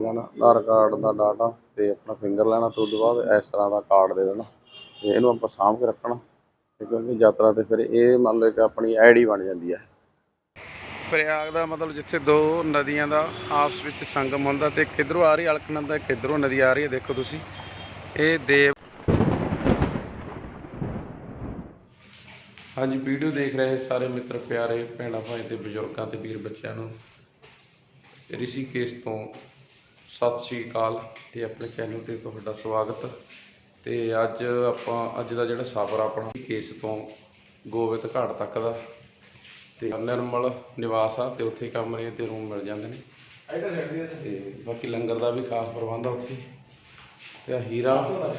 ਲੈਣਾ ਆਧਾਰ ਕਾਰਡ ਦਾ ਡਾਟਾ ਤੇ ਆਪਣਾ ਫਿੰਗਰ ਲੈਣਾ ਤੇ ਬਾਅਦ ਇਸ ਤਰ੍ਹਾਂ ਦਾ ਕਾਰਡ ਦੇ ਦੇਣਾ। ਤੇ ਇਹਨੂੰ ਆਪਾਂ ਸਾਂਭ ਕੇ ਰੱਖਣਾ। ਤੇ ਕਿਉਂਕਿ ਯਾਤਰਾ ਤੇ ਫਿਰ ਇਹ ਮੰਨ ਲਓ ਕਿ ਆਪਣੀ ਆਈਡੀ ਬਣ ਜਾਂਦੀ ਹੈ ਪ੍ਰਯਾਗ ਦਾ ਮਤਲਬ ਜਿੱਥੇ ਦੋ ਨਦੀਆਂ ਦਾ ਆਪਸ ਵਿੱਚ ਸੰਗਮ ਹੁੰਦਾ ਤੇ ਕਿੱਧਰੋਂ ਆ ਰਹੀ ਅਲਕਨੰਦਾ ਕਿੱਧਰੋਂ ਨਦੀ ਆ ਰਹੀ ਹੈ ਦੇਖੋ ਤੁਸੀਂ। ਇਹ ਦੇਵ ਹਾਂਜੀ ਵੀਡੀਓ ਦੇਖ ਰਹੇ ਸਾਰੇ ਮਿੱਤਰ ਪਿਆਰੇ ਭੈਣਾਂ ਭਾਈ ਤੇ ਬਜ਼ੁਰਗਾਂ ਤੇ ਵੀਰ ਬੱਚਿਆਂ ਨੂੰ। ਰਿਸ਼ੀਕੇਸ਼ ਤੋਂ ਸਤਿ ਸ਼੍ਰੀ ਅਕਾਲ ਤੇ ਆਪਣੇ ਚੈਨਲ ਤੇ ਤੁਹਾਡਾ ਸਵਾਗਤ। ਤੇ ਅੱਜ ਆਪਾਂ ਅੱਜ ਦਾ ਜਿਹੜਾ ਸਫ਼ਰ ਆਪਣਾ ਰਿਸ਼ੀਕੇਸ਼ ਤੋਂ ਗੋਬਿੰਦ ਘਾਟ ਤੱਕ ਦਾ। ਤੇ ਨਿਰਮਲ ਨਿਵਾਸ ਆ ਤੇ ਉੱਥੇ ਕਮਰੇ ਤੇ ਰੂਮ ਮਿਲ ਜਾਂਦੇ ਨੇ। ਤੇ ਬਾਕੀ ਲੰਗਰ ਦਾ ਵੀ ਖਾਸ ਪ੍ਰਬੰਧ ਆ ਉੱਥੇ। ਤੇ ਆਹ ਹੀਰਾ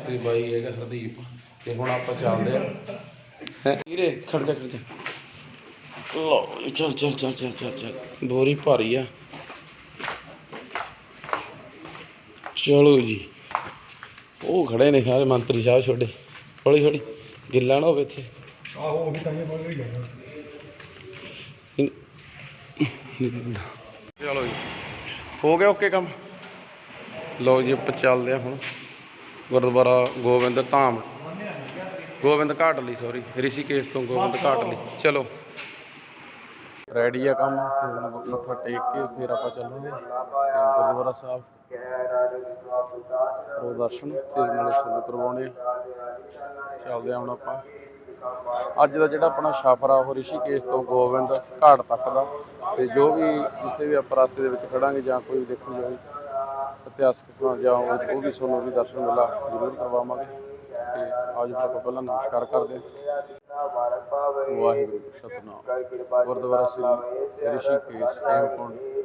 ਤੇ ਬਾਈ ਹੈਗਾ ਹਰਦੀਪ। ਤੇ ਹੁਣ ਆਪਾਂ ਚੱਲਦੇ ਆ। ਹੈਂ ਹੀਰੇ ਖੜ ਜਾ ਖੜ ਜਾ। ਲੋ ਚੱਲ ਚੱਲ ਚੱਲ ਚੱਲ ਚੱਲ ਚੱਲ। ਬੋਰੀ ਭਾਰੀ ਆ। ਚਲੋ ਜੀ। ਉਹ ਖੜੇ ਨੇ ਸਾਰੇ ਮੰਤਰੀ ਸਾਹਿਬ ਛੋਡੇ ਹੌਲੀ ਹੌਲੀ ਗਿੱਲਾ ਨਾ ਹੋਵੇ ਇੱਥੇ। ਆਹੋ ਉਹ ਵੀ ਤਾਂ ਇਹ ਬੋਲ ਰਹੀ ਹੈ। ਚਲੋ ਜੀ। ਹੋ ਗਿਆ ਓਕੇ ਕੰਮ? ਲਓ ਜੀ ਆਪਾਂ ਚੱਲਦੇ ਆ ਹੁਣ। ਗੁਰਦੁਆਰਾ ਗੋਬਿੰਦ ਧਾਮ। ਗੋਬਿੰਦ ਘਾਟ ਲਈ ਸੌਰੀ ਰਿਸ਼ੀਕੇਸ਼ ਤੋਂ ਗੋਬਿੰਦ ਘਾਟ ਲਈ। ਚਲੋ। ਰੈਡੀ ਆ ਕੰਮ। ਮੱਥਾ ਟੇਕ ਕੇ ਫਿਰ ਆਪਾਂ ਚੱਲਾਂਗੇ। ਗੁਰਦੁਆਰਾ ਸਾਹਿਬ। ਕਰੋ ਦਰਸ਼ਨ ਤੇ ਨਾਲੇ ਸਾਨੂੰ ਕਰਵਾਉਣੇ। ਚੱਲਦੇ ਆ ਹੁਣ ਆਪਾਂ। ਅੱਜ ਦਾ ਜਿਹੜਾ ਆਪਣਾ ਸਫ਼ਰ ਆ ਉਹ ਰਿਸ਼ੀਕੇਸ਼ ਤੋਂ ਗੋਬਿੰਦ ਘਾਟ ਤੱਕ ਦਾ। ਤੇ ਜੋ ਵੀ ਜਿੱਥੇ ਵੀ ਆਪਾਂ ਰਸਤੇ ਦੇ ਵਿੱਚ ਖੜਾਂਗੇ ਜਾਂ ਕੋਈ ਵੀ ਦੇਖਣ ਜਾਵੇ ਇਤਿਹਾਸਕ ਸਥਾਨ ਜਾਂ ਉਹ ਉਹ ਵੀ ਸਾਨੂੰ ਵੀ ਦਰਸ਼ਨ ਮੇਲਾ ਜ਼ਰੂਰ ਕਰਵਾਵਾਂਗੇ। ਤੇ ਅੱਜ ਤੱਕ ਪਹਿਲਾਂ ਨਮਸਕਾਰ ਕਰਦੇ ਵਾਹਿਗੁਰੂ ਸਤਨਾਮ। ਗੁਰਦੁਆਰਾ ਸ੍ਰੀ ਰਿਸ਼ੀਕੇਸ਼ ਹੇਮਕੁੰਡ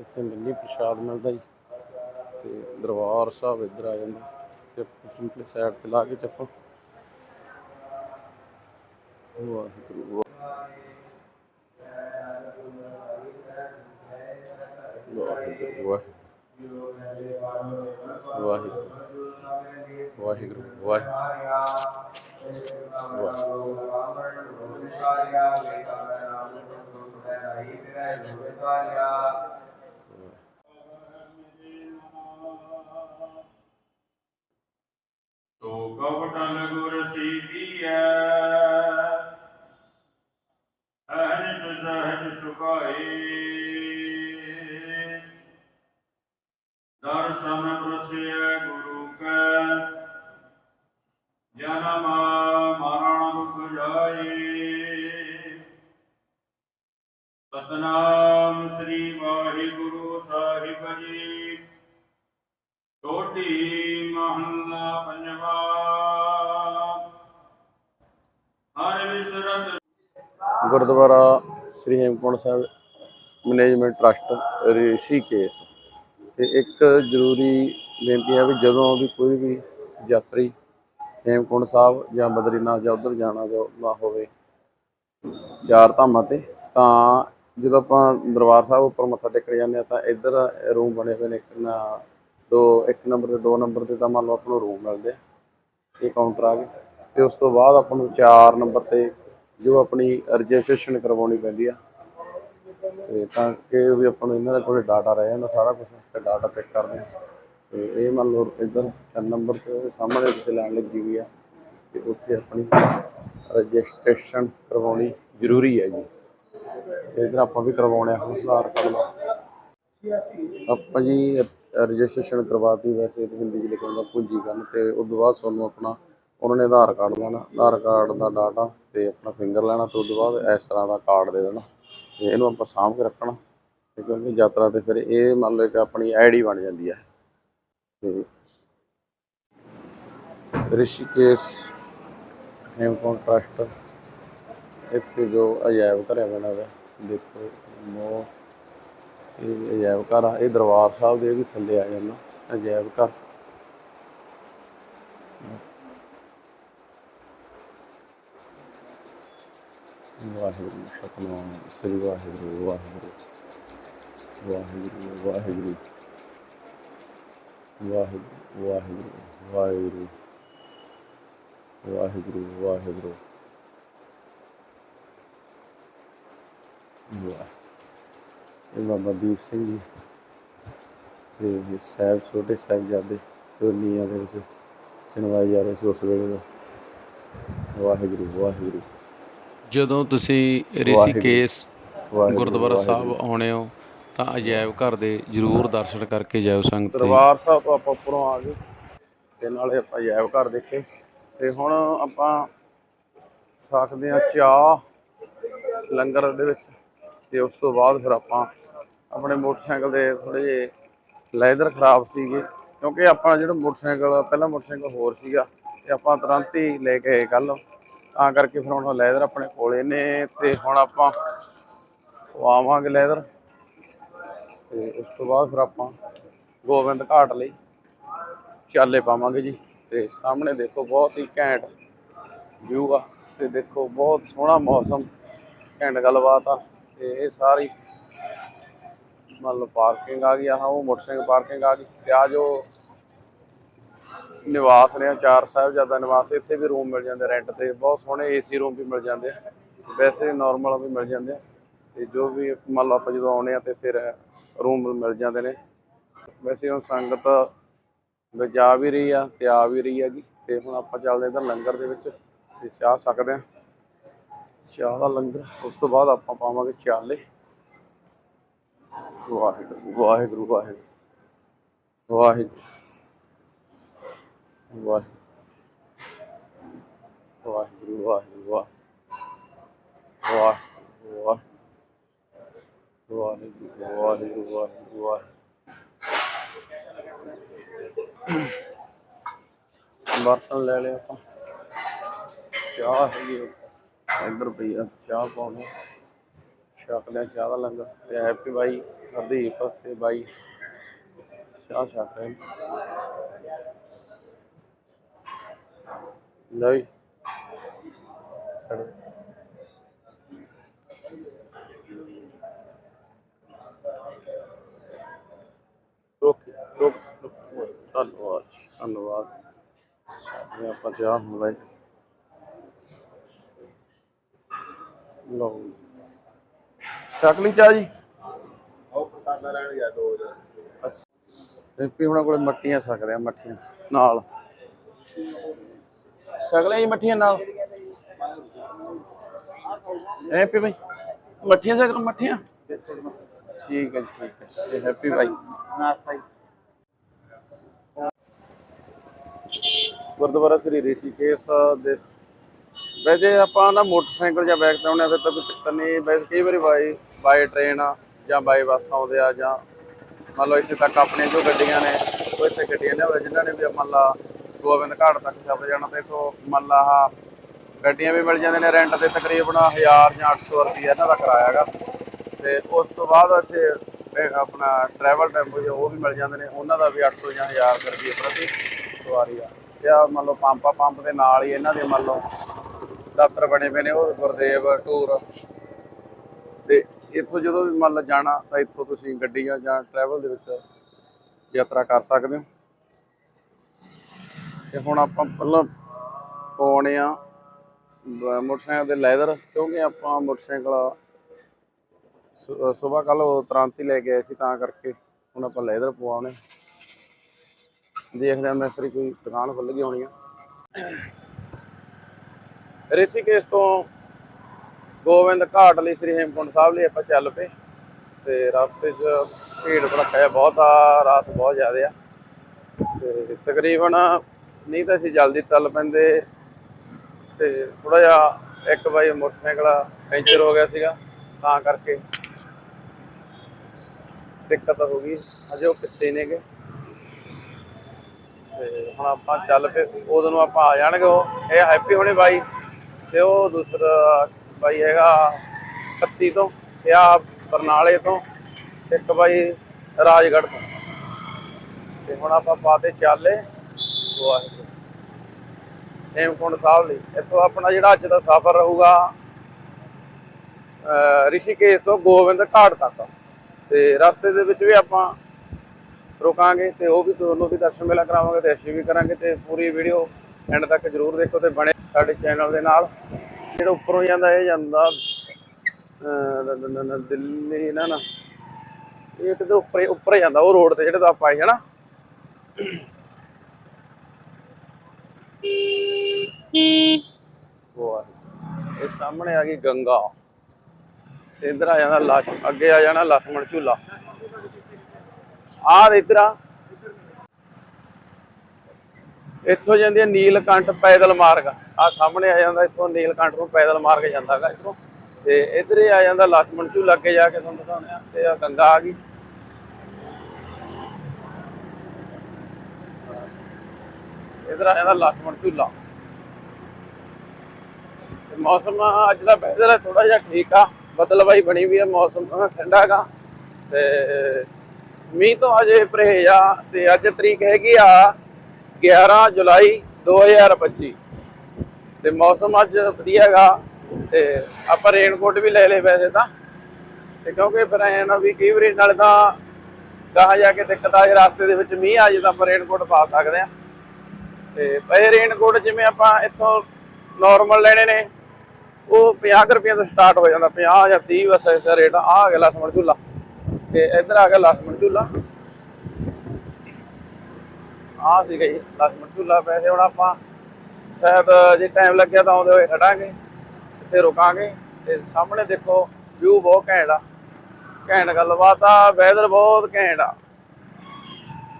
ਇੱਥੇ ਮਿਲਣੀ ਪ੍ਰਸ਼ਾਦ ਮਿਲਦਾ ਜੀ। ਤੇ ਦਰਬਾਰ ਸਾਹਿਬ ਇੱਧਰ ਆ ਜਾਂਦਾ। ਤੇ ਸਿੰਪਲੀ ਸਾਈਡ ਤੇ ਲਾ ਕੇ ਚੱਪਲ ਵਾਹਿਗੁਰੂ ਵਾਹਿਗੁਰੂ ਵਾਹਿਗੁਰੂ ਵਾਹਿਗੁਰੂ ਵਾਹਿਗੁਰੂ ਤੋ ਸ੍ਰੀ ਹੇਮਕੁੰਟ ਸਾਹਿਬ ਮੈਨੇਜਮੈਂਟ ਟਰਸਟ ਰਿਸ਼ੀਕੇਸ਼ ਤੇ ਇੱਕ ਜ਼ਰੂਰੀ ਬੇਨਤੀ ਹੈ ਵੀ ਜਦੋਂ ਵੀ ਕੋਈ ਵੀ ਯਾਤਰੀ ਹੇਮਕੁੰਟ ਸਾਹਿਬ ਜਾਂ ਬਦਰੀਨਾਥ ਜਾਂ ਉੱਧਰ ਜਾਣਾ ਜੋ ਨਾ ਹੋਵੇ ਚਾਰ ਧਾਮਾਂ ਤੇ, ਤਾਂ ਜਦੋਂ ਆਪਾਂ ਦਰਬਾਰ ਸਾਹਿਬ ਉੱਪਰ ਮੱਥਾ ਟੇਕਣ ਜਾਂਦੇ ਆ ਤਾਂ ਇੱਧਰ ਰੂਮ ਬਣੇ ਹੋਏ ਨੇ ਇੱਕ ਨਾ ਦੋ, ਇੱਕ ਨੰਬਰ ਤੇ, ਦੋ ਨੰਬਰ ਤੇ ਤਾਂ ਮੰਨ ਲਓ ਆਪਾਂ ਨੂੰ ਰੂਮ ਮਿਲਦੇ ਆ, ਇਹ ਕਾਊਂਟਰ ਆ ਗਏ। ਤੇ ਉਸ ਤੋਂ ਬਾਅਦ ਆਪਾਂ ਨੂੰ 4 ਨੰਬਰ ਤੇ ਜੋ ਆਪਣੀ ਰਜਿਸਟ੍ਰੇਸ਼ਨ ਕਰਵਾਉਣੀ ਪੈਂਦੀ ਆ। ਤੇ ਤਾਂ ਕਿ ਵੀ ਆਪਾਂ ਨੂੰ ਇਹਨਾਂ ਦਾ ਕੋਲ ਡਾਟਾ ਰਹਿ ਜਾਂਦਾ, ਸਾਰਾ ਕੁਝ ਤੇ ਡਾਟਾ ਚੈੱਕ ਕਰਦੇ ਆ। ਤੇ ਇਹ ਮੰਨ ਲਓ ਇੱਧਰ ਨੰਬਰ ਤੇ ਸਾਹਮਣੇ ਜਿੱਥੇ ਲੈਣ ਲੱਗੀ ਹੋਈ ਆ ਤੇ ਉੱਥੇ ਆਪਣੀ ਰਜਿਸਟ੍ਰੇਸ਼ਨ ਕਰਵਾਉਣੀ ਜ਼ਰੂਰੀ ਹੈ ਜੀ। ਤੇ ਇੱਧਰ ਆਪਾਂ ਵੀ ਕਰਵਾਉਣੇ ਆ ਹੁਣ ਆਧਾਰ ਕਾਰਡ ਆਪਾਂ ਜੀ ਰਜਿਸਟ੍ਰੇਸ਼ਨ ਕਰਵਾਤੀ ਵੈਸੇ ਤਾਂ ਹਿੰਦੀ 'ਚ ਲਿਖਿਆ ਹੁੰਦਾ ਪੂੰਜੀਕਰਨ ਤੇ ਉਸ ਤੋਂ ਬਾਅਦ ਤੁਹਾਨੂੰ ਆਪਣਾ ਉਹਨਾਂ ਨੇ ਆਧਾਰ ਕਾਰਡ ਲੈਣਾ, ਆਧਾਰ ਕਾਰਡ ਦਾ ਡਾਟਾ ਤੇ ਆਪਣਾ ਫਿੰਗਰ ਲੈਣਾ ਤੇ ਉਸ ਤੋਂ ਬਾਅਦ ਇਸ ਤਰ੍ਹਾਂ ਦਾ ਕਾਰਡ ਦੇ ਦੇਣਾ ਤੇ ਇਹਨੂੰ ਆਪਾਂ ਸਾਂਭ ਕੇ ਰੱਖਣਾ ਕਿਉਂਕਿ ਯਾਤਰਾ ਤੇ ਫਿਰ ਇਹ ਮੰਨ ਲਓ ਕਿ ਆਪਣੀ ਆਈਡੀ ਬਣ ਜਾਂਦੀ ਹੈ। ਤੇ ਰਿਸ਼ੀਕੇਸ਼ ਹੇਮਕੁੰਟ ਟਰਸਟ, ਇੱਥੇ ਜੋ ਅਜਾਇਬ ਘਰ ਬਣਾ ਹੋਇਆ ਦੇਖੋ ਮੋ ਇਹ ਅਜਾਇਬ ਘਰ ਆ, ਇਹ ਦਰਬਾਰ ਸਾਹਿਬ ਦੇ ਵੀ ਥੱਲੇ ਆ ਜਾਂਦਾ, ਅਜਾਇਬ ਘਰ। ਵਾਹਿਗੁਰੂ, ਸਤਨਾਮ, ਸ੍ਰੀ ਵਾਹਿਗੁਰੂ ਵਾਹਿਗੁਰੂ ਵਾਹਿਗੁਰੂ ਵਾਹਿਗੁਰੂ ਵਾਹਿਗੁਰੂ ਵਾਹਿਗੁਰੂ ਵਾਹਿਗੁਰੂ ਵਾਹਿਗੁਰੂ ਵਾਹਿਗੁਰੂ, ਵਾਹ। ਇਹ ਬਾਬਾ ਦੀਪ ਸਿੰਘ ਜੀ ਤੇ ਇਹ ਸਾਹਿਬ, ਛੋਟੇ ਸਾਹਿਬਜ਼ਾਦੇ ਦੁਨੀਆਂ ਦੇ ਵਿੱਚ ਚਣਵਾਏ ਜਾ ਰਹੇ ਸੀ ਉਸ ਵੇਲੇ ਦਾ ਵਾਹਿਗੁਰੂ ਵਾਹਿਗੁਰੂ। ਜਦੋਂ ਤੁਸੀਂ ਵਾਹਿਗੁਰੂ, ਗੁਰਦੁਆਰਾ ਸਾਹਿਬ। ਆਉਣੇ ਹੋ ਤਾਂ ਅਜਾਇਬ ਘਰ ਦੇ ਜ਼ਰੂਰ ਦਰਸ਼ਨ ਕਰਕੇ ਜਾਓ ਸੰਗਤ। ਦਰਬਾਰ ਸਾਹਿਬ ਤੋਂ ਆਪਾਂ ਉੱਪਰੋਂ ਆ ਗਏ ਤੇ ਨਾਲੇ ਆਪਾਂ ਜੈਵ ਘਰ ਦੇਖੇ ਤੇ ਹੁਣ ਆਪਾਂ ਸਕਦੇ ਆ ਚਾਹ ਲੰਗਰ ਦੇ ਵਿੱਚ ਤੇ ਉਸ ਤੋਂ ਬਾਅਦ ਫਿਰ ਆਪਾਂ ਆਪਣੇ ਮੋਟਰਸਾਈਕਲ ਦੇ ਥੋੜੇ ਜਿਹੇ ਲੈਦਰ ਖਰਾਬ ਸੀਗੇ ਕਿਉਂਕਿ ਆਪਾਂ ਜਿਹੜਾ ਮੋਟਰਸਾਈਕਲ ਪਹਿਲਾਂ ਮੋਟਰਸਾਈਕਲ ਹੋਰ ਸੀਗਾ ਤੇ ਆਪਾਂ ਤੁਰੰਤ ਹੀ ਲੈ ਕੇ ਕੱਲ ਤਾਂ ਕਰਕੇ ਫਿਰ ਹੁਣ ਲੈਦਰ ਆਪਣੇ ਕੋਲੇ ਨੇ ਤੇ ਹੁਣ ਆਪਾਂ ਪਵਾਵਾਂਗੇ ਲੈਦਰ। ਤੇ ਉਸ ਤੋਂ ਬਾਅਦ ਫਿਰ ਆਪਾਂ ਗੋਬਿੰਦ ਘਾਟ ਲਈ ਚਾਲੇ ਪਾਵਾਂਗੇ ਜੀ। ਤੇ ਸਾਹਮਣੇ ਦੇਖੋ ਬਹੁਤ ਹੀ ਘੈਂਟ ਵਿਊ ਆ। ਤੇ ਦੇਖੋ ਬਹੁਤ ਸੋਹਣਾ ਮੌਸਮ, ਘੈਂਟ ਗੱਲਬਾਤ ਆ। ਤੇ ਇਹ ਸਾਰੀ ਮਤਲਬ ਪਾਰਕਿੰਗ ਆ ਗਈ ਆ, ਉਹ ਮੋਟਰਸਾਈਕਲ ਪਾਰਕਿੰਗ ਆ ਗਈ। ਤੇ ਆ ਜੋ ਨਿਵਾਸ ਨੇ ਚਾਰ ਸਾਹਿਬਜ਼ਾਦਾ ਨਿਵਾਸ, ਇੱਥੇ ਵੀ ਰੂਮ ਮਿਲ ਜਾਂਦੇ ਰੈਂਟ ਤੇ। ਬਹੁਤ ਸੋਹਣੇ ਏਸੀ ਰੂਮ ਵੀ ਮਿਲ ਜਾਂਦੇ ਆ। ਵੈਸੇ ਨਾਰਮਲ ਵੀ ਮਿਲ ਜਾਂਦੇ ਆ। ਤੇ ਜੋ ਵੀ ਮੰਨ ਲਓ ਆਪਾਂ ਜਦੋਂ ਆਉਣੇ ਆ ਤੇ ਫਿਰ ਰੂਮ ਮਿਲ ਜਾਂਦੇ ਨੇ। ਵੈਸੇ ਹੁਣ ਸੰਗਤ ਵਿੱਚ ਜਾ ਵੀ ਰਹੀ ਆ ਤੇ ਆ ਵੀ ਰਹੀ ਹੈਗੀ। ਤੇ ਹੁਣ ਆਪਾਂ ਚੱਲਦੇ ਇੱਧਰ ਲੰਗਰ ਦੇ ਵਿੱਚ ਤੇ ਚਾਹ ਸਕਦੇ ਆ ਚਾਹ ਦਾ ਲੰਗਰ, ਉਸ ਤੋਂ ਬਾਅਦ ਆਪਾਂ ਪਾਵਾਂਗੇ ਚਾਲੇ। ਵਾਹਿਗੁਰੂ ਵਾਹਿਗੁਰੂ ਵਾਹਿਗੁਰੂ। ਵਾਹਿਗੁਰੂ। ਵਾਹਿਗੁਰੂ ਵਾਹਿਗੁਰੂ ਵਾਹਿਗੁਰੂ ਵਾਹਿਗੁਰੂ ਵਾਹਿਗੁਰੂ ਵਾਹਿਗੁਰੂ ਵਾਹਿਗੁਰੂ ਵਾਹਿਗੁਰੂ ਵਾਹਿਗੁਰੂ ਬਰਤਨ ਲੈ ਲਿਆ ਆਪਾਂ ਚਾਹ ਹੈਗੀ ਇੱਧਰ ਪਈ ਆ ਚਾਹ ਪਾਉਣੀ ਛਕ ਲਿਆ ਚਾਹ ਦਾ ਲੰਗਰ ਤੇ ਹੈਪੀ ਬਾਈ ਹਰਦੀਪ ਤੇ ਬਾਈ ਲਓ ਜੀ। ਓਕੇ ਧੰਨਵਾਦ ਜੀ, ਧੰਨਵਾਦ। ਸਾਡੇ ਆਪਾਂ ਜਾ ਹੁਣ ਲੈ ਲਓ ਜੀ। ਸ਼ਕਲੀ ਚਾ ਜੀ। ਉਹ ਪ੍ਰਸਾਦਾ ਲੈਣ ਗਿਆ ਦੋ ਜਣ ਅੱਛਾ। ਰਿੰਪੀ ਹੁਣਾਂ ਕੋਲੇ ਮੱਟੀਆਂ ਸੱਕ ਰਿਆ ਮੱਠੀਆਂ ਨਾਲ। ਸਗਲੇ ਜੀ ਮੱਠੀਆਂ ਨਾਲ। ਐਪੀ ਭਾਈ ਮੱਠੀਆਂ ਸਗਲ ਮੱਠੀਆਂ? ਠੀਕ ਹੈ ਠੀਕ ਹੈ। ਹੈਪੀ ਭਾਈ ਗੁਰਦੁਆਰਾ ਸ੍ਰੀ ਰਿਸ਼ੀਕੇਸ਼ ਦੇ। ਵੈਸੇ ਆਪਾਂ ਨਾ ਮੋਟਰਸਾਈਕਲ ਜਾਂ ਬੈਕ ਤੇ ਆਉਂਦੇ ਆ, ਫਿਰ ਤਾਂ ਕੋਈ ਚੱਕਰ ਨਹੀਂ। ਵੈਸੇ ਕਈ ਵਾਰੀ ਬਾਈ ਬਾਈ ਟ੍ਰੇਨ ਜਾਂ ਬਾਈ ਬੱਸ ਆਉਂਦੇ ਆ, ਜਾਂ ਮੰਨ ਲਓ ਇੱਥੇ ਤੱਕ ਆਪਣੀਆਂ ਜੋ ਗੱਡੀਆਂ ਨੇ, ਉਹ ਇੱਥੇ ਗੱਡੀਆਂ ਨੇ, ਜਿਨ੍ਹਾਂ ਨੇ ਵੀ ਮੰਨ ਲਾ ਗੋਬਿੰਦ ਘਾਟ ਤੱਕ ਛੱਪ ਜਾਣਾ ਤੇ ਇਥੋਂ ਮੰਨ ਲਾ ਆਹ ਗੱਡੀਆਂ ਵੀ ਮਿਲ ਜਾਂਦੀਆਂ ਨੇ ਰੈਂਟ ਤੇ ਤਕਰੀਬਨ 1000 ਜਾਂ 800 ਰੁਪਏ ਇਹਨਾਂ ਦਾ ਕਿਰਾਇਆ ਹੈਗਾ ਤੇ ਉਸ ਤੋਂ ਬਾਅਦ ਇੱਥੇ ਇਹ ਆਪਣਾ ਟਰੈਵਲ ਟੈਂਪੋ ਜੋ ਉਹ ਵੀ ਮਿਲ ਜਾਂਦੇ ਨੇ, ਉਹਨਾਂ ਦਾ ਵੀ 800 ਜਾਂ 1000 ਰੁਪਏ ਪ੍ਰਤੀ ਸਵਾਰੀ ਆ। ਤੇ ਆ ਮੰਨ ਲਓ ਪੰਪਾ ਪੰਪ ਦੇ ਨਾਲ ਹੀ ਇਹਨਾਂ ਦੇ ਮੰਨ ਲਓ ਦਫ਼ਤਰ ਬਣੇ ਪਏ ਨੇ, ਉਹ ਗੁਰਦੇਵ ਟੂਰ ਤੇ ਇੱਥੋਂ ਜਦੋਂ ਵੀ ਮੰਨ ਲਓ ਜਾਣਾ, ਤਾਂ ਇੱਥੋਂ ਤੁਸੀਂ ਗੱਡੀਆਂ ਜਾਂ ਟਰੈਵਲ ਦੇ ਵਿੱਚ ਯਾਤਰਾ ਕਰ ਸਕਦੇ ਹੋ। ਤੇ ਹੁਣ ਆਪਾਂ ਪਹਿਲਾਂ ਪਾਉਣੇ ਆ ਮੋਟਰਸਾਈਕਲ ਦੇ ਲੈਦਰ, ਕਿਉਂਕਿ ਆਪਾਂ ਮੋਟਰਸਾਈਕਲ ਸਵੇਰ ਕੱਲ ਤੁਰੰਤ ਹੀ ਲੈ ਕੇ ਆਏ ਸੀ, ਤਾਂ ਕਰਕੇ ਹੁਣ ਆਪਾਂ ਲੈਦਰ ਪਵਾਉਣੇ। ਦੇਖਦੇ ਹਾਂ ਮੈਸਰੀ ਕੋਈ ਦੁਕਾਨ ਖੁੱਲ ਗਈ ਹੋਣੀ ਆ। ਰਿਸ਼ੀਕੇਸ਼ ਤੋਂ ਗੋਬਿੰਦ ਘਾਟ ਲਈ ਸ੍ਰੀ ਹੇਮਕੁੰਟ ਸਾਹਿਬ ਲਈ ਆਪਾਂ ਚੱਲ ਪਏ, ਤੇ ਰਸਤੇ 'ਚ ਭੀੜ ਭੜੱਕਾ ਬਹੁਤ ਆ, ਰਾਤ ਬਹੁਤ ਜ਼ਿਆਦਾ ਆ। ਤੇ ਤਕਰੀਬਨ ਨਹੀਂ ਤਾਂ ਅਸੀਂ ਜਲਦੀ ਚੱਲ ਪੈਂਦੇ ਤੇ ਥੋੜਾ ਜਿਹਾ ਇੱਕ ਵਾਰੀ ਮੋਟਰਸਾਈਕਲ ਪੈਂਚਰ ਹੋ ਗਿਆ ਸੀਗਾ, ਤਾਂ ਕਰਕੇ ਦਿੱਕਤ ਹੋ ਗਈ। ਅਜੇ ਉਹ ਪਿੱਛੇ ਨੇਗੇ। ਤੇ ਹੁਣ ਆਪਾਂ ਚੱਲ ਪਏ, ਉਦੋਂ ਨੂੰ ਆਪਾਂ ਆ ਜਾਣਗੇ ਉਹ। ਇਹ ਹੈਪੀ ਹੋਣੇ ਬਾਈ। ਤੇ ਉਹ ਦੂਸਰਾ ਬਾਈ ਹੈਗਾ 31 ਤੋਂ, ਤੇ ਆ ਬਰਨਾਲੇ ਤੋਂ ਇੱਕ ਬਾਈ ਰਾਜਗੜ੍ਹ ਤੋਂ। ਤੇ ਹੁਣ ਆਪਾਂ ਪਾਤੇ ਚਾਲੇ ਵਾਹਿਗੁਰੂ। ਹੇਮਕੁੰਟ ਸਾਹਿਬ ਲਈ। ਇੱਥੋਂ ਆਪਣਾ ਜਿਹੜਾ ਅੱਜ ਦਾ ਸਫ਼ਰ ਰਹੂਗਾ ਰਿਸ਼ੀਕੇਸ਼ ਤੋਂ ਗੋਬਿੰਦ ਘਾਟ ਤੱਕ। ਤੇ ਰਸਤੇ ਦੇ ਵਿੱਚ ਵੀ ਆਪਾਂ ਰੁਕਾਂਗੇ ਤੇ ਉਹ ਵੀ ਤੁਹਾਨੂੰ ਵੀ ਦਰਸ਼ਨ ਮੇਲਾ ਕਰਾਵਾਂਗੇ ਤੇ ਅਸੀਂ ਵੀ ਕਰਾਂਗੇ ਤੇ ਪੂਰੀ ਵੀਡੀਓ ਐਂਡ ਤੱਕ ਜਰੂਰ ਦੇਖੋ ਤੇ ਬਣੇ ਸਾਡੇ ਚੈਨਲ ਦੇ ਨਾਲ। ਜਿਹੜਾ ਉੱਪਰੋਂ ਜਾਂਦਾ, ਇਹ ਜਾਂਦਾ, ਅਹ ਦਿੱਲੀ ਨਾ ਨਾ। ਇਹ ਕਿਤੇ ਉੱਪਰ ਉੱਪਰ ਹੀ ਜਾਂਦਾ, ਉਹ ਰੋਡ ਤੇ ਜਿਹੜੇ ਤੋਂ ਆਪਾਂ ਆਏ ਹਨਾ ਉਹ ਇਹ ਸਾਹਮਣੇ ਆ ਗਈ ਗੰਗਾ। ਇਧਰ ਆ ਜਾਣਾ ਲਸ਼, ਅੱਗੇ ਆ ਜਾਣਾ ਲਖਮਣ ਝੂਲਾ। ਆ ਇਧਰ ਆ ਇੱਥੋਂ ਜਾਂਦੀ ਹੈ ਨੀਲਕੰਠ ਪੈਦਲ ਮਾਰਗ। ਆ ਸਾਹਮਣੇ ਆ ਜਾਂਦਾ ਇੱਥੋਂ ਨੀਲਕੰਠ ਨੂੰ ਪੈਦਲ ਮਾਰਗ ਜਾਂਦਾ ਜਾਂਦਾਗਾ ਇੱਥੋਂ ਤੇ ਇਧਰ ਆ ਜਾਂਦਾ ਲਖਮਣ ਝੂਲਾ ਅੱਗੇ ਜਾ ਕੇ ਤੁਹਾਨੂੰ ਦਿਖਾਉਂਦੇ ਆ। ਤੇ ਆ ਗੰਗਾ ਆ ਗਈ। ਇਧਰ ਆ ਜਾਂਦਾ ਲਖਮਣ ਝੂਲਾ। ਮੌਸਮ ਅੱਜ ਦਾ ਵੈਦਰ ਹੈ ਥੋੜਾ ਜਿਹਾ ਠੀਕ ਆ, ਬਦਲਵਾਈ ਬਣੀ ਵੀ ਹੈ ਮੌਸਮ ਠੰਡਾ ਹੈਗਾ। ਤੇ ਮੀਂਹ ਤੋਂ ਅਜੇ ਪਰਹੇਜ ਆ, ਤੇ ਅੱਜ ਤਰੀਕ ਹੈਗੀ ਆ 11 ਜੁਲਾਈ 2025 ਤੇ ਮੌਸਮ ਅੱਜ ਵਧੀਆ ਹੈਗਾ, ਤੇ ਆਪਾਂ ਰੇਨਕੋਟ ਵੀ ਲੈ ਲਏ ਵੈਸੇ ਤਾਂ। ਤੇ ਕਿਉਂਕਿ ਫਿਰ ਐ ਨਾ ਵੀ ਕਈ ਵਾਰੀ ਨਾਲ ਤਾਂ ਕਹਾ ਜਾ ਕੇ ਦਿੱਕਤ ਆ ਜੇ ਰਸਤੇ ਦੇ ਵਿੱਚ ਮੀਂਹ ਆ ਜੇ ਤਾਂ ਆਪਾਂ ਰੇਨਕੋਟ ਪਾ ਸਕਦੇ ਆ ਤੇ ਪਏ ਰੇਨਕੋਟ ਜਿਵੇਂ ਆਪਾਂ ਇੱਥੋਂ ਨਾਰਮਲ ਲੈਣੇ ਨੇ, ਉਹ 50 ਰੁਪਏ ਤੋਂ ਸਟਾਰਟ ਹੋ ਜਾਂਦਾ 50 ਜਾਂ 30 ਬਸ ਐਸਾ ਰੇਟ ਆ। ਆ ਗਿਆ ਲਸਮਣ ਝੂਲਾ। ਤੇ ਇੱਧਰ ਆ ਗਿਆ ਲਸਮਣ ਝੂਲਾ। ਆ ਸੀਗਾ ਜੀ ਲਸਮਣ ਝੂਲਾ। ਵੈਸੇ ਹੁਣ ਆਪਾਂ ਸ਼ਾਇਦ ਜੇ ਟਾਈਮ ਲੱਗਿਆ ਤਾਂ ਆਉਂਦੇ ਹੋਏ ਖੜਾਂਗੇ, ਇੱਥੇ ਰੁਕਾਂਗੇ। ਤੇ ਸਾਹਮਣੇ ਦੇਖੋ ਵਿਊ ਬਹੁਤ ਘੈਂਟ ਆ। ਘੈਂਟ ਗੱਲਬਾਤ ਆ ਵੈਦਰ ਬਹੁਤ ਘੈਂਟ ਆ।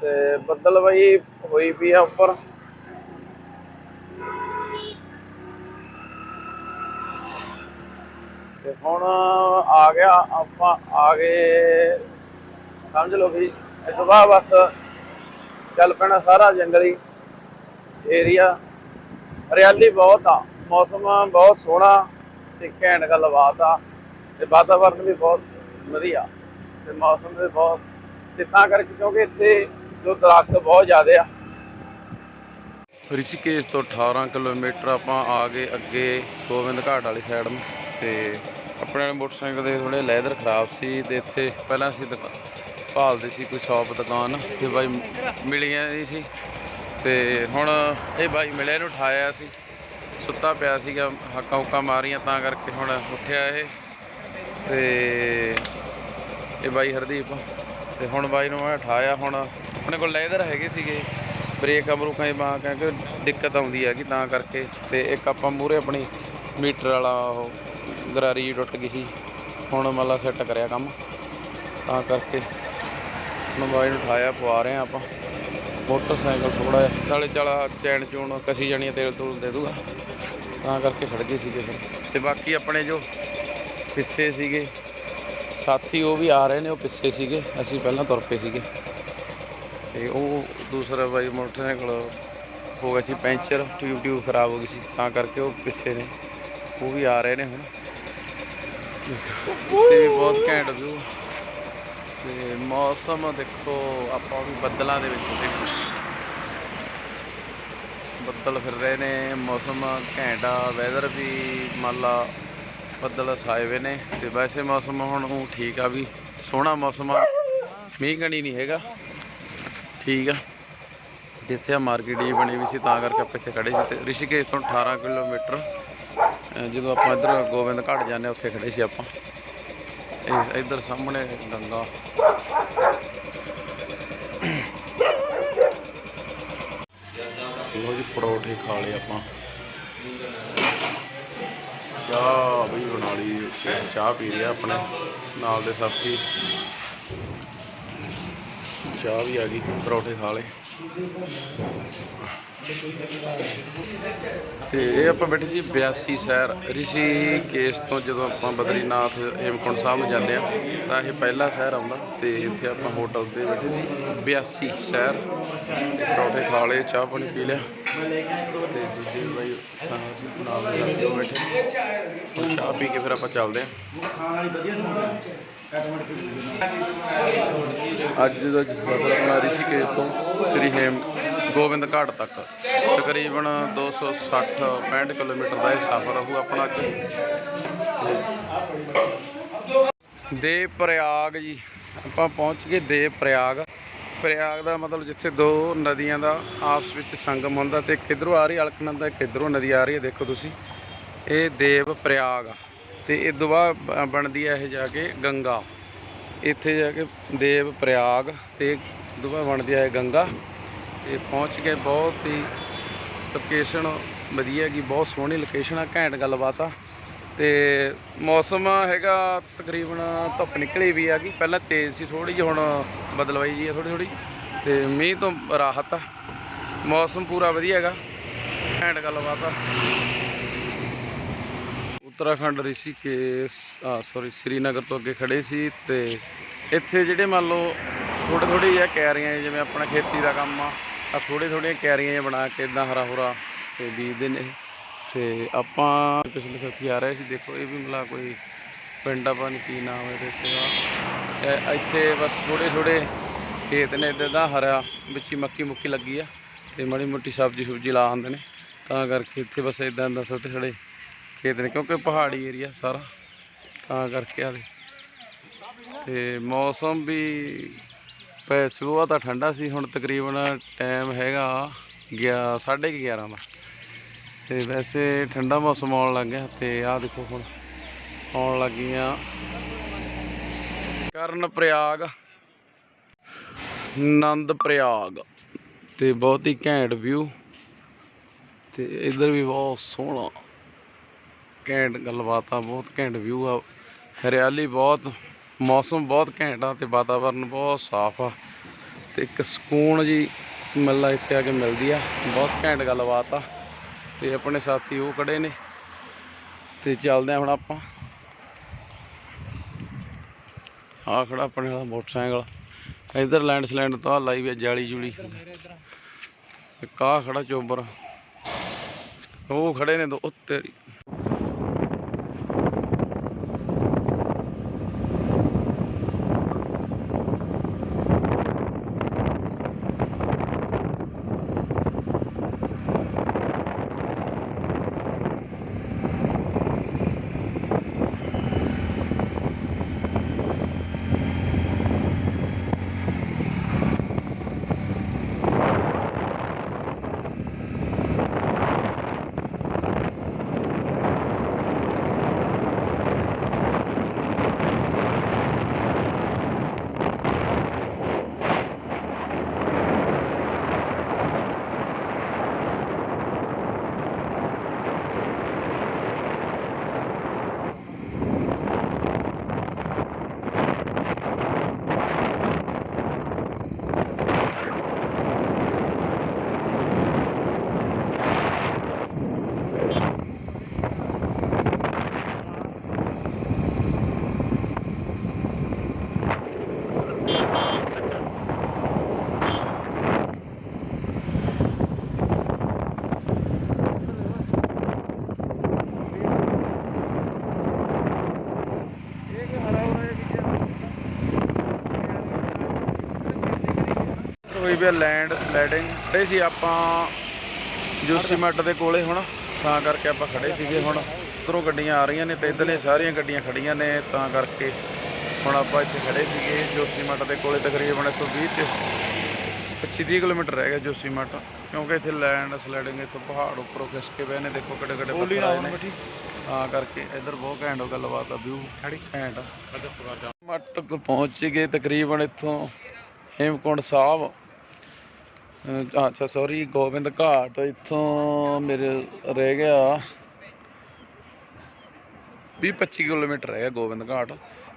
ਤੇ ਬੱਦਲ ਬਈ ਹੋਈ ਪਈ ਆ ਉੱਪਰ। ਤੇ ਹੁਣ ਆ ਗਿਆ, ਆਪਾਂ ਆ ਗਏ, ਸਮਝ ਲਓ ਵੀ ਇਸ ਤੋਂ ਬਸ ਚੱਲ ਪੈਣਾ ਸਾਰਾ ਜੰਗਲੀ ਏਰੀਆ ਹਰਿਆਲੀ ਬਹੁਤ ਆ, ਮੌਸਮ ਬਹੁਤ ਸੋਹਣਾ ਤੇ ਘੈਂਟ ਗੱਲਬਾਤ ਆ ਤੇ ਵਾਤਾਵਰਨ ਵੀ ਬਹੁਤ ਵਧੀਆ ਤੇ ਮੌਸਮ ਵੀ ਬਹੁਤ ਤੇ ਤਾਂ ਕਰਕੇ ਕਿਉਂਕਿ ਇੱਥੇ ਜੋ ਦਰਖਤ ਬਹੁਤ ਜ਼ਿਆਦੇ ਆ। ਰਿਸ਼ੀਕੇਸ਼ ਤੋਂ 18 ਕਿਲੋਮੀਟਰ ਆਪਾਂ ਆ ਗਏ ਅੱਗੇ ਗੋਬਿੰਦ ਘਾਟ ਵਾਲੀ ਸਾਈਡ ਨੂੰ ਤੇ ਆਪਣੇ ਮੋਟਰਸਾਈਕਲ ਦੇ ਥੋੜੇ ਲੈਦਰ ਖਰਾਬ ਸੀ ਤੇ ਇੱਥੇ ਪਹਿਲਾਂ ਅਸੀਂ ਦੁਕਾ- ਭਾਲਦੇ ਸੀ ਕੋਈ ਸ਼ਾਪ ਦੁਕਾਨ ਤੇ ਬਾਈ ਮਿਲੀਆਂ ਨਹੀਂ ਸੀ। ਤੇ ਹੁਣ ਇਹ ਬਾਈ ਮਿਲਿਆ ਇਹਨੂੰ ਉਠਾਇਆ ਸੀ। ਸੁੱਤਾ ਪਿਆ ਸੀਗਾ, ਹੱਕਾਂ ਹੁੱਕਾਂ ਮਾਰੀਆਂ ਤਾਂ ਕਰਕੇ ਹੁਣ ਉੱਠਿਆ ਇਹ। ਤੇ ਇਹ ਬਾਈ ਹਰਦੀਪ, ਤੇ ਹੁਣ ਬਾਈ ਨੂੰ ਮੈਂ ਉਠਾਇਆ। ਹੁਣ ਆਪਣੇ ਕੋਲ ਲੈਦਰ ਹੈਗੇ ਸੀਗੇ ਬ੍ਰੇਕ ਅਮਰੂਕਾਂ ਦੀ ਬਾਂ ਕਿਉਂਕਿ ਦਿੱਕਤ ਆਉਂਦੀ ਹੈਗੀ ਤਾਂ ਕਰਕੇ। ਤੇ ਇੱਕ ਆਪਾਂ ਮੂਰੇ ਆਪਣੀ ਮੀਟਰ ਵਾਲਾ ਉਹ ਗਰਾਰੀ ਜਿਹੀ ਟੁੱਟ ਗਈ ਸੀ। ਹੁਣ ਮੱਲਾ ਸੈੱਟ ਕਰਿਆ ਕੰਮ। ਤਾਂ ਕਰਕੇ ਹੁਣ ਉਠਾਇਆ ਪਵਾ ਰਹੇ ਆ ਆਪਾਂ। ਮੋਟਰਸਾਈਕਲ ਥੋੜਾ ਜਿਹਾ। ਨਾਲੇ ਚਲਾ ਚੈਨ ਚੂਣ ਕਸੀ ਜਾਣੀ ਆ, ਤੇਲ ਤੂਲ ਦੇ ਦੂਗਾ। ਤਾਂ ਕਰਕੇ ਖੜ ਗਏ ਸੀਗੇ ਫਿਰ। ਤੇ ਬਾਕੀ ਆਪਣੇ ਜੋ ਪਿੱਸੇ ਸੀਗੇ ਸਾਥੀ ਉਹ ਵੀ ਆ ਰਹੇ ਨੇ ਉਹ ਪਿੱਛੇ ਸੀਗੇ। ਅਸੀਂ ਪਹਿਲਾਂ ਤੁਰ ਪਏ ਸੀਗੇ। ਤੇ ਉਹ ਦੂਸਰਾ ਬਾਈ ਮੋਟਰਸਾਈਕਲ ਹੋ ਗਿਆ ਸੀ ਪੈਂਚਰ ਟਿਊਬ ਟਿਊਬ ਖਰਾਬ ਹੋ ਗਈ ਸੀ। ਤਾਂ ਕਰਕੇ ਉਹ ਪਿੱਛੇ ਨੇ। ਉਹ ਵੀ ਆ ਰਹੇ ਨੇ ਹੁਣ। ਤੇ ਵੀ ਬਹੁਤ ਘੈਂਟ ਵਿਊ। ਤੇ ਮੌਸਮ ਦੇਖੋ, ਆਪਾਂ ਵੀ ਬੱਦਲਾਂ ਦੇ ਵਿੱਚ ਦੇਖੋ ਬੱਦਲ ਫਿਰ ਰਹੇ ਨੇ, ਮੌਸਮ ਘੈਂਟਾ ਵੈਦਰ ਵੀ ਮੰਨ ਲਾ ਬੱਦਲ ਛਾਏ ਹੋਏ ਨੇ। ਤੇ ਵੈਸੇ ਮੌਸਮ ਹੁਣ ਉਹ ਠੀਕ ਆ ਵੀ, ਸੋਹਣਾ ਮੌਸਮ ਆ। ਮੀਂਹ ਕਣੀ ਨਹੀਂ ਹੈਗਾ। ਠੀਕ ਆ। ਜਿੱਥੇ ਆ ਮਾਰਕੀਟ ਜੀ ਬਣੀ ਵੀ ਸੀ, ਤਾਂ ਕਰਕੇ ਆਪਾਂ ਇੱਥੇ ਖੜੇ ਸੀ। ਤੇ ਰਿਸ਼ੀਕੇਸ਼ ਤੋਂ 18 ਕਿਲੋਮੀਟਰ। ਜਦੋਂ ਆਪਾਂ ਇੱਧਰ ਗੋਬਿੰਦ ਘਾਟ ਜਾਂਦੇ ਉੱਥੇ ਖੜੇ ਸੀ ਆਪਾਂ। ਇਸ ਇੱਧਰ ਸਾਹਮਣੇ ਗੰਗਾ ਲੋ ਜੀ, ਪਰੌਠੇ ਖਾ ਲਏ ਆਪਾਂ। ਚਾਹ ਵੀ ਬਣਾ ਲਈ, ਚਾਹ ਪੀ ਲਿਆ ਆਪਣੇ, ਨਾਲ ਦੇ ਸਾਥੀ। ਚਾਹ ਵੀ ਆ ਗਈ, ਪਰੌਠੇ ਖਾ ਲਏ। ਤੇ ਇਹ ਆਪਾਂ ਬੈਠੇ ਸੀ 82 ਸ਼ਹਿਰ ਰਿਸ਼ੀਕੇਸ਼ ਤੋਂ ਜਦੋਂ ਆਪਾਂ ਬਦਰੀਨਾਥ, ਹੇਮਕੁੰਟ ਸਾਹਿਬ ਨੂੰ ਜਾਂਦੇ ਆ ਤਾਂ ਇਹ ਪਹਿਲਾ ਸ਼ਹਿਰ ਆਉਂਦਾ ਤੇ ਇੱਥੇ ਆਪਾਂ ਹੋਟਲ ਤੇ ਬੈਠੇ ਸੀ। 82 ਸ਼ਹਿਰ ਪਰੌਠੇ ਖਾ ਲਏ, ਚਾਹ ਪਾਣੀ ਪੀ ਲਿਆ। ਤੇ ਦੂਜੇ ਬਾਈ ਨਾਲ ਬੈਠੇ। ਚਾਹ ਪੀ ਕੇ ਫਿਰ ਆਪਾਂ ਚੱਲਦੇ ਆ ਅੱਜ ਦਾ ਸਫ਼ਰ ਆਪਣਾ ਰਿਸ਼ੀਕੇਸ਼ ਤੋਂ ਸ੍ਰੀ ਹੇਮ ਗੋਬਿੰਦ ਘਾਟ ਤੱਕ। ਤਕਰੀਬਨ 260 65 ਕਿਲੋਮੀਟਰ ਦਾ ਇਹ ਸਫ਼ਰ ਰਹੂ ਆਪਣਾ ਅੱਜ। ਦੇਵ ਪ੍ਰਯਾਗ ਜੀ, ਆਪਾਂ ਪਹੁੰਚ ਗਏ ਦੇਵ ਪ੍ਰਯਾਗ। ਪ੍ਰਯਾਗ ਦਾ ਮਤਲਬ ਜਿੱਥੇ ਦੋ ਨਦੀਆਂ ਦਾ ਆਪਸ ਵਿੱਚ ਸੰਗਮ ਹੁੰਦਾ ਤੇ ਇੱਕ ਆ ਰਹੀ, ਅਲਕਨੰਦਾ ਇੱਕ ਨਦੀ ਆ ਰਹੀ ਹੈ, ਦੇਖੋ ਤੁਸੀਂ। ਇਹ ਦੇਵ ਪ੍ਰਯਾਗ ਆ। ਤੇ ਇਹ ਤੋਂ ਬ- ਬਣਦੀ ਹੈ ਇਹ ਜਾ ਕੇ ਗੰਗਾ। ਇੱਥੇ ਜਾ ਕੇ ਦੇਵ ਪ੍ਰਯਾਗ ਤੇ ਇਹ ਬਣਦੀ ਹੈ ਗੰਗਾ। ਤੇ ਪਹੁੰਚ ਕੇ ਬਹੁਤ ਹੀ ਲੋਕੇਸ਼ਨ ਵਧੀਆ ਹੈਗੀ, ਬਹੁਤ ਸੋਹਣੀ ਲੋਕੇਸ਼ਨ ਆ, ਘੈਂਟ ਗੱਲਬਾਤ ਆ। ਤੇ ਮੌਸਮ ਹੈਗਾ ਤਕਰੀਬਨ ਧੁੱਪ ਨਿਕਲੀ ਵੀ ਆ ਗਈ ਪਹਿਲਾਂ ਤੇਜ਼ ਸੀ ਥੋੜੀ ਜਿਹੀ, ਹੁਣ ਬਦਲਵਾਈ ਜੀ ਆ ਥੋੜੀ ਥੋੜੀ ਤੇ ਮੀਂਹ ਤੋਂ ਰਾਹਤ ਆ। ਮੌਸਮ ਪੂਰਾ ਵਧੀਆ ਹੈਗਾ, ਘੈਂਟ ਗੱਲਬਾਤ ਆ। ਉੱਤਰਾਖੰਡ ਰਿਸ਼ੀਕੇਸ਼, ਆ ਸੌਰੀ ਸ੍ਰੀਨਗਰ ਤੋਂ ਅੱਗੇ ਖੜੇ ਸੀ ਤੇ ਇੱਥੇ ਜਿਹੜੇ ਮੰਨ ਲਓ ਥੋੜੇ ਥੋੜੇ ਜਿਹਾ ਕੈਰੀਆਂ ਜਿਵੇਂ ਆਪਣਾ ਖੇਤੀ ਦਾ ਕੰਮ ਆ ਆ ਥੋੜੇ ਥੋੜੀਆਂ ਕੈਰੀਆਂ ਜਿਹੀਆਂ ਬਣਾ ਕੇ ਇਦਾਂ ਹਰਾ ਹੁਰਾ ਤੇ ਬੀਜਦੇ ਨੇ ਇਹ। ਤੇ ਆਪਾਂ ਪਿਛਲੇ ਸਾਥੀ ਆ ਰਹੇ ਸੀ, ਦੇਖੋ ਇਹ ਵੀ ਮਤਲਬ ਕੋਈ ਪਿੰਡ ਆਪਾਂ ਨੂੰ ਕੀ ਨਾਮ ਹੈ ਇਹਦੇ ਇੱਥੇ ਇੱਥੇ ਬਸ ਥੋੜੇ ਥੋੜੇ ਖੇਤ ਨੇ ਇੱਦਾਂ ਦਾ ਹਰਾ, ਵਿੱਚ ਹੀ ਮੱਕੀ ਮੁੱਕੀ ਲੱਗੀ ਆ ਤੇ ਮਾੜੀ ਮੋਟੀ ਸਬਜ਼ੀ ਸੁਬਜ਼ੀ ਲਾ ਆਉਂਦੇ ਨੇ ਤਾਂ ਕਰਕੇ ਇੱਥੇ ਬਸ ਇਦਾਂ ਦਾ ਛੋਟੇ ਛੋਟੇ ਖੇਤ ਨੇ, ਕਿਉਂਕਿ ਪਹਾੜੀ ਏਰੀਆ ਸਾਰਾ, ਤਾਂ ਕਰਕੇ ਆ ਤੇ ਮੌਸਮ ਵੀ ਪੈ ਸੁਬਾਹ ਤਾਂ ਠੰਡਾ ਸੀ, ਹੁਣ ਤਕਰੀਬਨ ਟਾਈਮ ਹੈਗਾ ਗਿਆ, ਸਾਢੇ ਕੁ 11 ਦਾ। ਤੇ ਵੈਸੇ ਠੰਡਾ ਮੌਸਮ ਆਉਣ ਲੱਗ ਗਿਆ, ਤੇ ਆਹ ਦੇਖੋ ਹੁਣ ਆਉਣ ਲੱਗੀਆਂ। ਕਰਨ ਪ੍ਰਯਾਗ। ਨੰਦ ਪ੍ਰਯਾਗ। ਤੇ ਬਹੁਤ ਹੀ ਘੈਂਟ ਵਿਊ ਤੇ ਇਧਰ ਵੀ ਬਹੁਤ ਸੋਹਣਾ। ਘੈਂਟ ਗੱਲਬਾਤ ਆ, ਬਹੁਤ ਘੈਂਟ ਵਿਊ ਆ। ਹਰਿਆਲੀ ਬਹੁਤ, ਮੌਸਮ ਬਹੁਤ ਘੈਂਟ ਆ ਤੇ ਵਾਤਾਵਰਨ ਬਹੁਤ ਸਾਫ਼ ਆ। ਤੇ ਇੱਕ ਸਕੂਨ ਜੀ ਮਿਲਦਾ ਇੱਥੇ ਆ ਕੇ ਮਿਲਦੀ ਆ। ਬਹੁਤ ਘੈਂਟ ਗੱਲਬਾਤ ਆ। ਤੇ ਆਪਣੇ ਸਾਥੀ ਉਹ ਖੜੇ ਨੇ। ਤੇ ਚੱਲਦੇ ਆ ਹੁਣ ਆਪਾਂ। ਆ ਖੜਾ ਆਪਣੇ ਵਾਲਾ ਮੋਟਰਸਾਈਕਲ। ਇਧਰ ਲੈਂਡ ਸਲੈਂਡ ਤੋਂ ਲਾਈ ਵੀ ਆ ਜਾਲੀ ਜੁਲੀ। ਇੱਕ ਆਹ ਖੜਾ ਚੋਬਰ। ਉਹ ਖੜੇ ਨੇ ਦੋ ਉਹ ਤੇਰੀ ਵੀ ਲੈਂਡ ਸਲਾਈਡਿੰਗ ਇਹ ਸੀ ਆਪਾਂ ਜੋਸ਼ੀਮੱਟ ਦੇ ਕੋਲੇ ਹੁਣ ਤਾਂ ਕਰਕੇ ਆਪਾਂ ਖੜੇ ਸੀਗੇ ਹੁਣ। ਉਧਰੋਂ ਗੱਡੀਆਂ ਆ ਰਹੀਆਂ ਨੇ ਤੇ ਇੱਧਰਲੇ ਸਾਰੀਆਂ ਗੱਡੀਆਂ ਖੜੀਆਂ ਨੇ ਤਾਂ ਕਰਕੇ ਹੁਣ ਆਪਾਂ ਇੱਥੇ ਖੜੇ ਸੀਗੇ ਜੋਸ਼ੀਮੱਟ ਦੇ ਕੋਲੇ ਤਕਰੀਬਨ 120 ਤੇ 25 30 ਕਿਲੋਮੀਟਰ ਰਹਿ ਗਿਆ ਜੋਸ਼ੀਮੱਟ ਕਿਉਂਕਿ ਇੱਥੇ ਲੈਂਡ ਸਲਾਈਡਿੰਗ ਇੱਥੋਂ ਪਹਾੜ ਉੱਪਰੋਂ ਖਿਸਕੇ ਪਏ ਨੇ ਦੇਖੋ ਕਿੱਡੇ ਕਿੱਡੇ ਪੱਥਰ ਆਏ ਨੇ। ਤਾਂ ਕਰਕੇ ਇੱਧਰ ਬਹੁਤ ਘੈਂਟ ਗੱਲਬਾਤ ਆ ਵਿਊ ਘੈਂਟ ਆ। ਮੱਟ ਪਹੁੰਚ ਗਏ ਤਕਰੀਬਨ ਇੱਥੋਂ ਹੇਮਕੁੰਡ ਸਾਹਿਬ। ਅੱਛਾ ਸੌਰੀ ਗੋਬਿੰਦ ਘਾਟ, ਇੱਥੋਂ ਮੇਰੇ ਰਹਿ ਗਿਆ। 20 25 ਕਿਲੋਮੀਟਰ ਰਹਿ ਗਿਆ ਗੋਬਿੰਦ ਘਾਟ।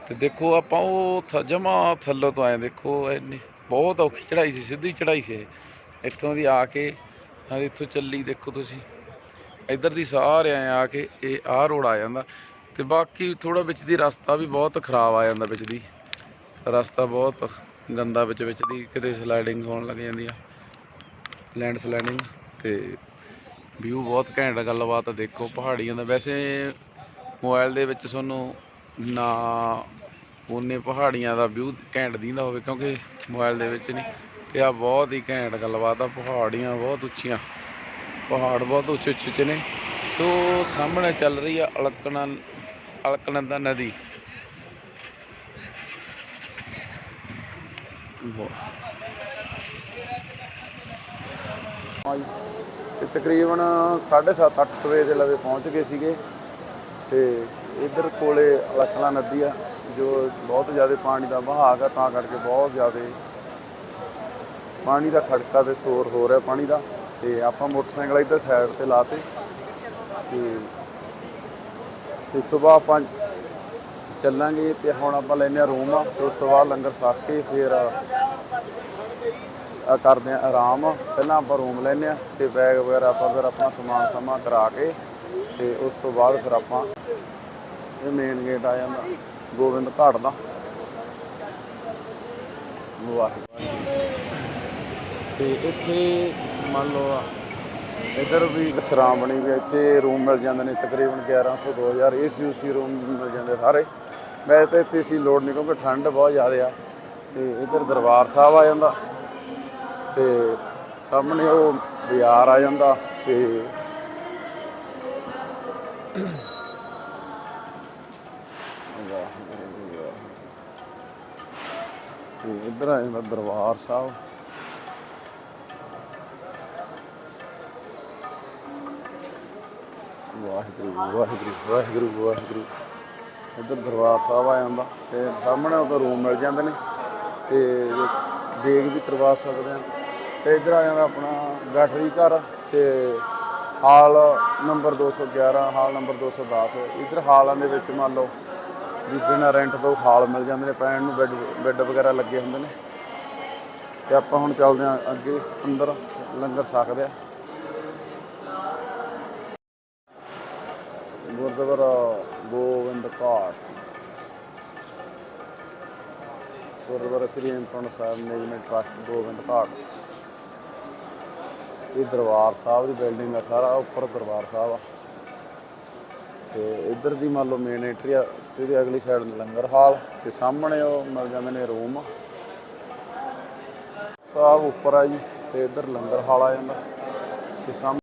ਤੇ ਦੇਖੋ ਆਪਾਂ ਉਹ ਥ, ਜਮਾ ਥੱਲੋਂ ਤੋਂ ਆਏ, ਦੇਖੋ ਇੰਨੀ ਬਹੁਤ ਔਖੀ ਚੜਾਈ ਸੀ, ਸਿੱਧੀ ਚੜਾਈ ਸੀ ਇਹ। ਇੱਥੋਂ ਦੀ ਆ ਕੇ ਆ ਇੱਥੋਂ ਚੱਲੀ, ਦੇਖੋ ਤੁਸੀਂ। ਇੱਧਰ ਦੀ ਸਾਰੇ ਆਏ ਆ ਕੇ ਇਹ ਆਹ ਰੋਡ ਆ ਜਾਂਦਾ। ਤੇ ਬਾਕੀ ਥੋੜਾ ਵਿੱਚ ਦੀ ਰਸਤਾ ਵੀ ਬਹੁਤ ਖਰਾਬ ਆ ਜਾਂਦਾ ਵਿੱਚ ਦੀ। ਰਸਤਾ ਬਹੁਤ ਗੰਦਾ ਵਿੱਚ ਵਿੱਚ ਦੀ, ਕਿਤੇ ਸਲਾਈਡਿੰਗ ਹੋਣ ਲੱਗ ਜਾਂਦੀ ਆ। ਲੈਂਡ ਸਲਾਈਡਿੰਗ ਤੇ ਵਿਊ ਬਹੁਤ ਘੈਂਟ ਗੱਲਬਾਤ ਆ, ਦੇਖੋ ਪਹਾੜੀਆਂ ਦਾ। ਵੈਸੇ ਮੋਬਾਈਲ ਦੇ ਵਿੱਚ ਤੁਹਾਨੂੰ ਨਾ ਉਹਨੇ ਪਹਾੜੀਆਂ ਦਾ ਵਿਊ ਘੈਂਟ ਦਿੰਦਾ ਹੋਵੇ ਕਿਉਂਕਿ ਮੋਬਾਈਲ ਦੇ ਵਿੱਚ ਨਹੀਂ। ਤੇ ਆ ਬਹੁਤ ਹੀ ਘੈਂਟ ਗੱਲਬਾਤ ਆ ਪਹਾੜੀਆਂ ਬਹੁਤ ਉੱਚੀਆਂ। ਪਹਾੜ ਬਹੁਤ ਉੱਚੇ ਉੱਚੇ ਚ ਨੇ। ਤੋ ਸਾਹਮਣੇ ਚੱਲ ਰਹੀ ਆ ਅਲਕਣਾ ਅਲਕਨੰਦਾ ਨਦੀ। ਹਾਂਜੀ ਤੇ ਤਕਰੀਬਨ 7:30 ਅੱਠ ਵਜੇ ਦੇ ਲਵੇ ਪਹੁੰਚ ਗਏ ਸੀਗੇ। ਤੇ ਇਧਰ ਕੋਲੇ ਅਲਕਲਾ ਨਦੀ ਆ, ਜੋ ਬਹੁਤ ਜ਼ਿਆਦਾ ਪਾਣੀ ਦਾ ਵਹਾਅ ਆ, ਤਾਂ ਕਰਕੇ ਬਹੁਤ ਜ਼ਿਆਦਾ ਪਾਣੀ ਦਾ ਖੜਕਾ ਤੇ ਸ਼ੋਰ ਹੋ ਰਿਹਾ ਪਾਣੀ ਦਾ। ਤੇ ਆਪਾਂ ਮੋਟਰਸਾਈਕਲ ਇੱਧਰ ਸਾਈਡ ਤੇ ਲਾਤੇ। ਤੇ ਤੇ ਸਵੇਰ ਆਪਾਂ ਚੱਲਾਂਗੇ ਤੇ ਹੁਣ ਆਪਾਂ ਲੈਨੇ ਆ ਰੂਮ ਆ। ਤੇ ਉਸ ਤੋਂ ਬਾਅਦ ਲੰਗਰ ਛਕ ਕੇ ਫਿਰ ਕਰਦੇ ਆ ਆਰਾਮ। ਪਹਿਲਾਂ ਆਪਾਂ ਰੂਮ ਲੈਨੇ ਆ ਤੇ ਬੈਗ ਵਗੈਰਾ ਆਪਾਂ ਫਿਰ ਆਪਣਾ ਸਮਾਨ ਸਮਾ ਕਰਾ ਕੇ ਤੇ ਉਸ ਤੋਂ ਬਾਅਦ ਫਿਰ ਆਪਾਂ ਇਹ ਮੇਨ ਗੇਟ ਆ ਜਾਂਦਾ, ਗੋਬਿੰਦ ਘਾਟ ਦਾ। ਵਾਹਿਗੁਰੂ। ਤੇ ਇੱਥੇ ਮੰਨ ਲਓ ਇੱਧਰ ਵੀ ਵਿਸ਼ਰਾਮ ਵੀ ਇੱਥੇ ਰੂਮ ਮਿਲ ਜਾਂਦੇ ਨੇ ਤਕਰੀਬਨ 1100 2000 ਏਸੀ ਉਸੀ ਰੂਮ ਮਿਲ ਜਾਂਦੇ ਸਾਰੇ। ਵੈਸੇ ਤਾਂ ਇੱਥੇ ਸੀ ਲੋੜ ਨਹੀਂ ਕਿਉਂਕਿ ਠੰਡ ਬਹੁਤ ਜ਼ਿਆਦਾ ਆ ਤੇ ਇੱਧਰ ਦਰਬਾਰ ਸਾਹਿਬ ਆ ਜਾਂਦਾ। ਤੇ ਸਾਹਮਣੇ ਉਹ ਬਾਜ਼ਾਰ ਆ ਜਾਂਦਾ ਤੇ ਵਾਹਿਗੁਰੂ ਵਾਹਿਗੁਰੂ। ਤੇ ਇੱਧਰ ਆ ਜਾਂਦਾ ਦਰਬਾਰ ਸਾਹਿਬ ਵਾਹਿਗੁਰੂ ਵਾਹਿਗੁਰੂ ਵਾਹਿਗੁਰੂ ਵਾਹਿਗੁਰੂ ਇੱਧਰ ਦਰਬਾਰ ਸਾਹਿਬ ਆ ਜਾਂਦਾ ਤੇ ਸਾਹਮਣੇ ਉਹਦਾ ਰੂਮ ਮਿਲ ਜਾਂਦੇ ਨੇ ਤੇ ਦੇਗ ਵੀ ਕਰਵਾ ਸਕਦੇ ਆ ਤੇ ਇੱਧਰ ਆ ਜਾਂਦਾ ਆਪਣਾ ਗਾਠਰੀ ਘਰ ਤੇ ਹਾਲ ਨੰਬਰ 211 ਹਾਲ ਨੰਬਰ 210 ਇੱਧਰ ਹਾਲਾਂ ਦੇ ਵਿੱਚ ਮੰਨ ਲਓ ਵੀ ਬਿਨਾਂ ਰੈਂਟ ਤੋਂ ਹਾਲ ਮਿਲ ਜਾਂਦੇ ਨੇ ਪੈਣ ਨੂੰ ਬੈੱਡ ਬੈੱਡ ਵਗੈਰਾ ਲੱਗੇ ਹੁੰਦੇ ਨੇ। ਤੇ ਆਪਾਂ ਹੁਣ ਚੱਲਦੇ ਆ ਅੱਗੇ, ਅੰਦਰ ਲੰਗਰ ਛਕਦੇ ਆ ਗੁਰਦੁਆਰਾ ਗੋਬਿੰਦ ਘਾਟ। Gurdwara Sri Hemkunt Sahib management trust Gobind Ghat. ਇਹ ਦਰਬਾਰ ਸਾਹਿਬ ਦੀ ਬਿਲਡਿੰਗ ਆ ਸਾਰਾ ਉੱਪਰ ਦਰਬਾਰ ਸਾਹਿਬ ਆ। ਤੇ ਇੱਧਰ ਦੀ ਮੰਨ ਲਓ ਮੇਨ ਐਂਟਰੀ ਆ, ਤੇ ਅਗਲੀ ਸਾਈਡ ਲੰਗਰ ਹਾਲ, ਤੇ ਸਾਹਮਣੇ ਉਹ ਮਿਲ ਜਾਂਦੇ ਨੇ ਰੂਮ ਸਾਹਿਬ ਉੱਪਰ ਆ ਜੀ, ਤੇ ਇੱਧਰ ਲੰਗਰ ਹਾਲ ਆ ਜਾਂਦਾ। ਤੇ ਸਾਹਮਣੇ